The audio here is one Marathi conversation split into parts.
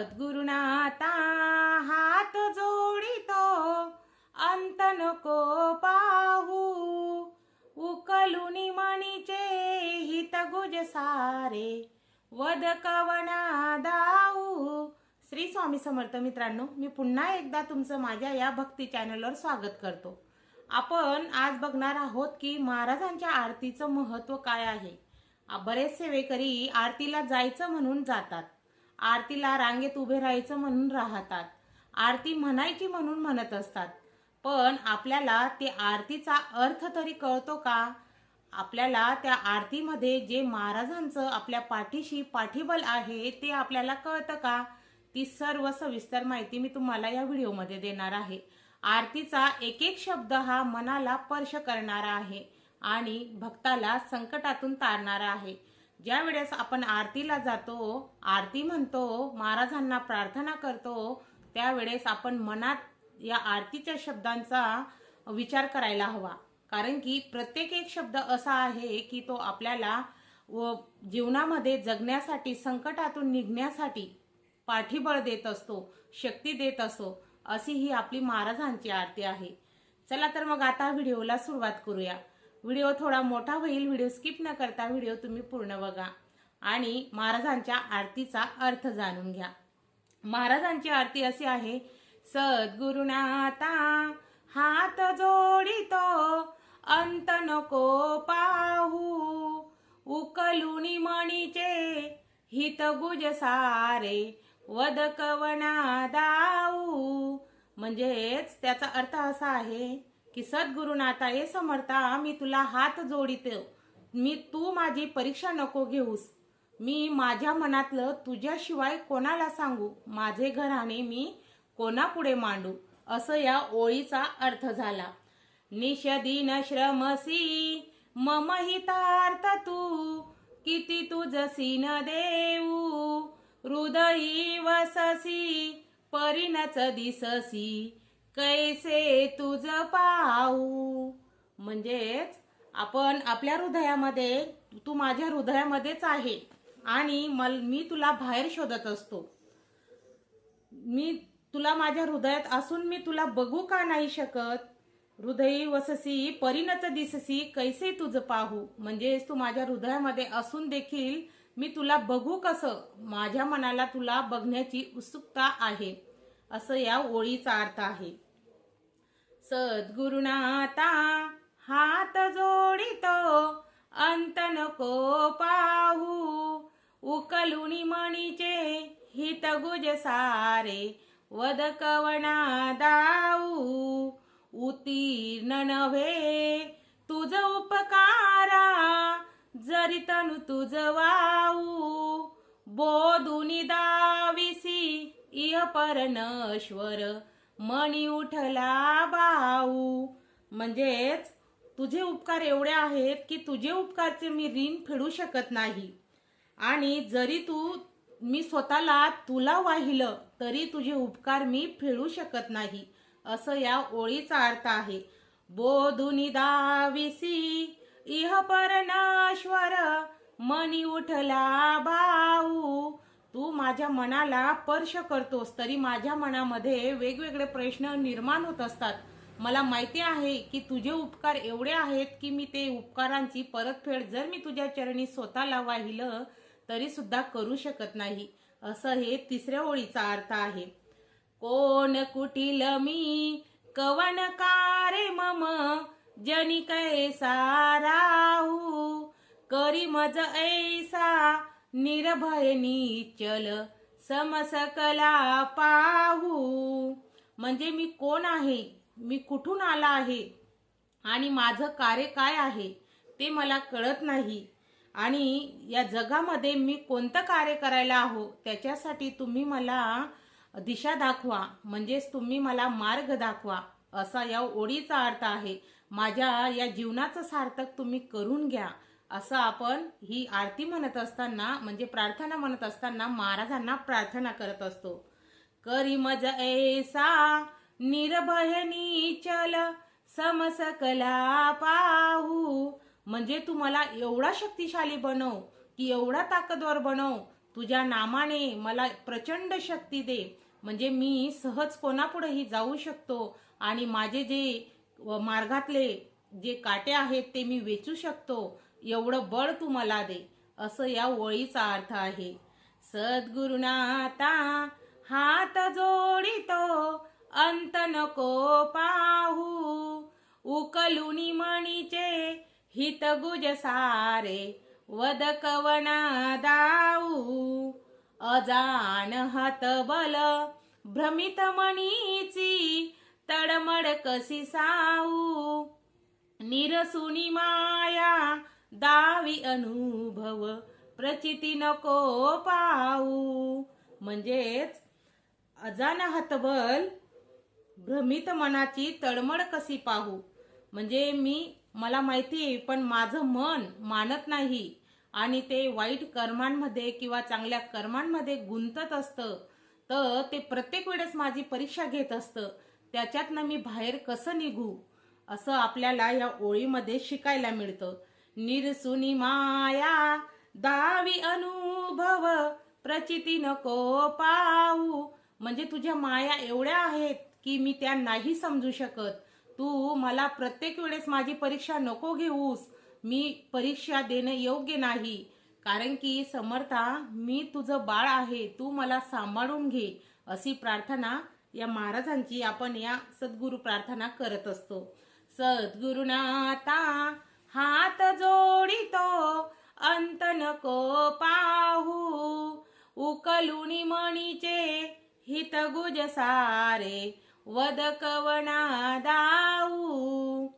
सद्गुरुनाता हात जोडितो अंत नको पाहू. उकलुनी मणीचे हित गुज सारे वद कवना दाऊ. श्री स्वामी समर्थ मित्रांनो मी पुन्हा एकदा तुमचं माझ्या या भक्ती चॅनलवर स्वागत करतो. आपण आज बघणार आहोत की महाराजांच्या आरतीचं महत्त्व काय आहे. बरेचसे बरेच सेवेकरी आरतीला जायचं म्हणून जातात. आरतीला रांगेत उभे राहायचं म्हणून राहतात. आरती म्हणायची म्हणून म्हणत असतात. पण आपल्याला ते आरतीचा अर्थ तरी कळतो का? आपल्याला त्या आरतीमध्ये जे महाराजांचं आपल्या पाठीशी पाठीबल आहे ते आपल्याला कळतं का? ती सर्व सविस्तर माहिती मी तुम्हाला या व्हिडिओमध्ये देणार आहे. आरतीचा एक एक शब्द हा मनाला स्पर्श करणारा आहे आणि भक्ताला संकटातून तारणारा आहे. ज्या वेळेस आपण आरतीला जातो आरती म्हणतो महाराजांना प्रार्थना करतो त्यावेळेस आपण मनात या आरतीच्या शब्दांचा विचार करायला हवा. कारण की प्रत्येक एक शब्द असा आहे की तो आपल्याला व जीवनामध्ये जगण्यासाठी संकटातून निघण्यासाठी पाठीबळ देत असतो शक्ती देत असतो अशी ही आपली महाराजांची आरती आहे. चला तर मग आता व्हिडिओला सुरुवात करूया. व्हिडिओ थोडा मोठा होईल व्हिडिओ स्किप न करता व्हिडिओ तुम्ही पूर्ण बघा. आणि महाराजांच्या आरतीचा अर्थ जाणून घ्या. महाराजांची आरती अशी आहे सद्गुरुनाथा हात जोडितो अंत नको पाहू. उकलुनी मणीचे हित गुज सारे वद कवना दाऊ. म्हणजेच त्याचा अर्थ असा आहे की सद्गुरुनाथा हे समर्था मी तुला हात जोडितो. मी तू माझी परीक्षा नको घेऊस. मी माझ्या मनातलं तुझ्याशिवाय कोणाला सांगू? माझे घराणे मी कोणापुढे मांडू? असं या ओळीचा अर्थ झाला. निषदीन श्रमसी मम हितार्थ तू किती तुझसी न देऊ? हृदयी वससी परिणच दिससी. कैसे तुझ पाहू? म्हणजेच आपण आपल्या हृदयामध्ये तू माझ्या हृदयामध्येच आहे आणि मल मी तुला बाहेर शोधत असतो. मी तुला माझ्या हृदयात असून मी तुला बघू का नाही शकत? हृदय वससी परिणच दिससी कैसे तुझं पाहू? म्हणजेच तू माझ्या हृदयामध्ये असून देखील मी तुला बघू कसं? माझ्या मनाला तुला बघण्याची उत्सुकता आहे. असं या ओळीचा अर्थ आहे. सद्गुरुनाथा हात जोडितो अंत नको पाहू. उकलुणी मणीचे हित गुज सारे वद कवना दाऊ. उतीर्ण नव्हे तुझ उपकारा जरी तनु तुझ वाऊ. बोधुनी दा इह परनश्वर मणी उठला बाऊ. म्हणजेच तुझे उपकार एवढे आहेत की तुझे उपकारचे मी ऋण फेडू शकत नाही. आणि जरी तू मी स्वतःला तुला वाहिलं तरी तुझे उपकार मी फेडू शकत नाही. असं या ओळीचा अर्थ आहे. बोधुनी दाविसी इह परनाश्वर मनी उठला बाऊ. तू माझ्या मनाला स्पर्श करतोस तरी माझ्या मनामध्ये वेगवेगळे प्रश्न निर्माण होत असतात. मला माहिती आहे की तुझे उपकार एवढे आहेत की मी ते उपकारांची परतफेड जर मी तुझ्या चरणी स्वतःला वाहिलं तरी सुद्धा करू शकत नाही. असं हे तिसऱ्या ओळीचा अर्थ आहे. कोण कुटील मी? कवन कारे मम? जनी कैसा राहू? करी मज ऐसा? निर्भय निचल समसकला पाहू. म्हणजे मी कोण आहे? मी कुठून आला आहे? आणि माझं कार्य काय आहे? ते मला कळत नाही. आणि या जगामध्ये मी कोणतं कार्य करायला आहो? त्याच्यासाठी तुम्ही मला दिशा दाखवा. म्हणजेच तुम्ही मला मार्ग दाखवा. असा या ओळीचा अर्थ आहे. माझ्या या जीवनाचं सार्थक तुम्ही करून घ्या. असं आपण ही आरती म्हणत असताना म्हणजे प्रार्थना म्हणत असताना महाराजांना प्रार्थना करत असतो. करी मज ऐसा निर्भय निचल समसकला पाहू. म्हणजे तू मला एवढा शक्तिशाली बनव की एवढा ताकदवर बनव तुझ्या नामाने मला प्रचंड शक्ती दे. म्हणजे मी सहज कोणापुढेही जाऊ शकतो आणि माझे जे मार्गातले जे काटे आहेत ते मी वेचू शकतो. एवढं बळ तू मला दे असं या ओळीचा अर्थ आहे. सद्गुरुनाथा हात जोडितो अंत नको पाहू. उकलुनी मणीचे हित गुज सारे वद कवना दाऊ. अजान हात बल भ्रमित मणीची तडमड कसी साऊ. निरसुनी माया दावी अनुभव प्रचिती नको पाऊ म्हणजेच अजान हतबल भ्रमित मनाची तडमड कशी पाहू? म्हणजे मी मला माहिती आहे पण माझं मन मानत नाही. आणि ते वाईट कर्मांमध्ये किंवा चांगल्या कर्मांमध्ये गुंतत असतं. तर ते प्रत्येक वेळेस माझी परीक्षा घेत असतं. त्याच्यातनं मी बाहेर कसं निघू? असं आपल्याला या ओळीमध्ये शिकायला मिळतं. निरसुनी माया दावी अनुभव प्रचिती नको पाऊ म्हणजे तुझ्या माया एवढ्या आहेत की मी त्या नाही समजू शकत. तू मला प्रत्येक वेळेस माझी परीक्षा नको घेऊस. मी परीक्षा देणं योग्य नाही. कारण की समर्था मी तुझं बाळ आहे तू मला सांभाळून घे. अशी प्रार्थना या महाराजांची आपण या सद्गुरु प्रार्थना करत असतो. सद्गुरुनाथा हात जोडितो अंत नको पाहू. उकलुणी मणीचे हित गुज सारे वद कवना दाऊ.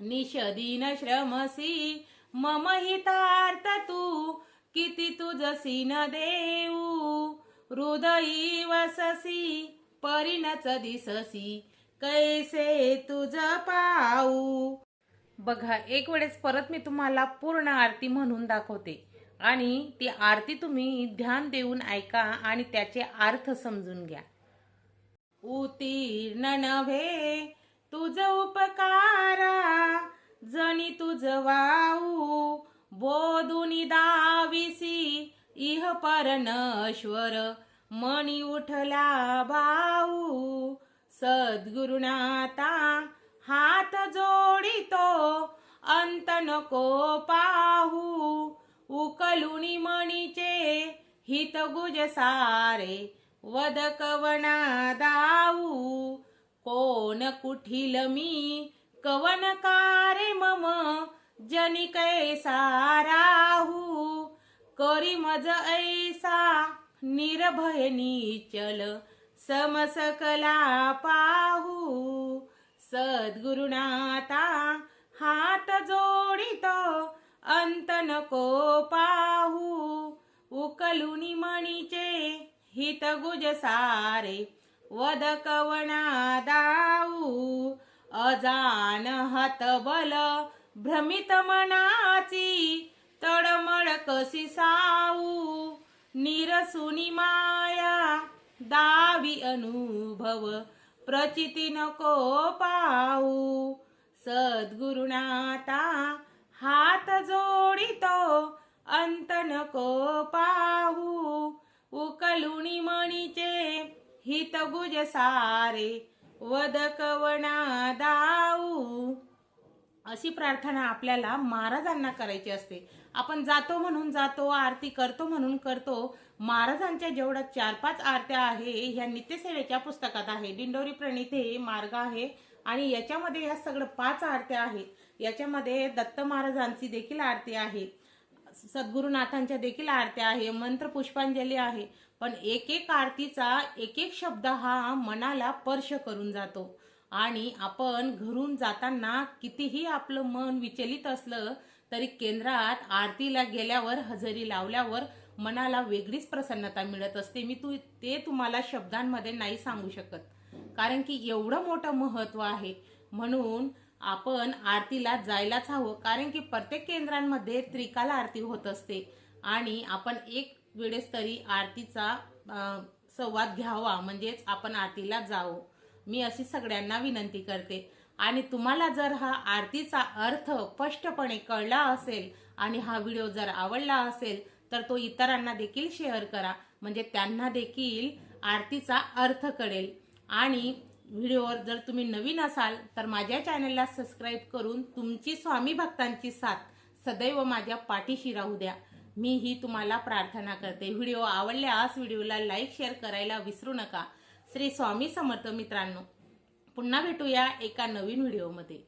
निषदीन श्रमसी मम हितार्थ तू किती तुझसी न देऊ. हृदयी वससी परिणच दिससी कैसे तुझ पाऊ. बघा एक वेळेस परत मी तुम्हाला पूर्ण आरती म्हणून दाखवते. आणि ती आरती तुम्ही ध्यान देऊन ऐका आणि त्याचे अर्थ समजून घ्या. उतीर्ण नव्हे तुझ उपकारा जणी तुझ वाऊ बोधुनी दाविसी इह परनश्वर मणी उठला भाऊ सद्गुरुनाता हात जोडितो अंत नको पाहू. उकलुनी मणीचे हित गुज सारे वदकवना दाऊ कोण कुठील मी कवन कारे मम जनी साराहू करी मज ऐसा निर्भय निचल समसकला पाहू. सद्गुरुनाथा हात जोडितो अंत नको पाहू. उकलुनी मणीचे हित गुज सारे वदकवणा दाऊ. अजान हतबल भ्रमित मनाची तडमड कसी साऊ. निरसुनी माया दावी अनुभव प्रचिती नको पाऊ सद्गुरुनाता हात जोडितो अंत नको पाहू. उकलुणी मणीचे हित गुज सारे वदकवणा दाऊ. अशी प्रार्थना आपल्याला महाराजांना करायची असते. आपण जातो म्हणून जातो आरती करतो म्हणून करतो महाराजांच्या जेवढ्या चार पाच आरत्या आहे ह्या नित्यसेवेच्या पुस्तकात आहे. दिंडोरी प्रणित हे मार्ग आहे आणि याच्यामध्ये ह्या सगळं पाच आरत्या आहेत. याच्यामध्ये दत्त महाराजांची देखील आरती आहे. सद्गुरुनाथांच्या देखील आरत्या आहे. मंत्र पुष्पांजली आहे. पण एक एक आरतीचा एक एक शब्द हा मनाला स्पर्श करून जातो. आणि आपण घरून जाताना कितीही आपलं मन विचलित असलं तरी केंद्रात आरतीला गेल्यावर हजेरी लावल्यावर मनाला वेगळीच प्रसन्नता मिळत असते. मी तू ते तुम्हाला शब्दांमध्ये नाही सांगू शकत. कारण की एवढं मोठं महत्त्व आहे. म्हणून आपण आरतीला जायलाच हवं. कारण की प्रत्येक केंद्रांमध्ये त्रिकाल आरती होत असते. आणि आपण एक वेळेस तरी आरतीचा संवाद घ्यावा. म्हणजेच आपण आरतीला जावं. मी अशी सगळ्यांना विनंती करते. आणि तुम्हाला जर हा आरतीचा अर्थ स्पष्टपणे कळला असेल आणि हा व्हिडिओ जर आवडला असेल तर तो इतरांना देखील शेअर करा. म्हणजे त्यांना देखील आरतीचा अर्थ कळेल. आणि व्हिडिओवर जर तुम्ही नवीन असाल तर माझ्या चॅनलला सबस्क्राईब करून तुमची स्वामी भक्तांची साथ सदैव माझ्या पाठीशी राहू द्या. मी ही तुम्हाला प्रार्थना करते. व्हिडिओ आवडल्यास व्हिडिओला लाईक शेअर करायला विसरू नका. श्री स्वामी समर्थ मित्रांनो पुन्हा भेटूया एका नवीन व्हिडिओमध्ये.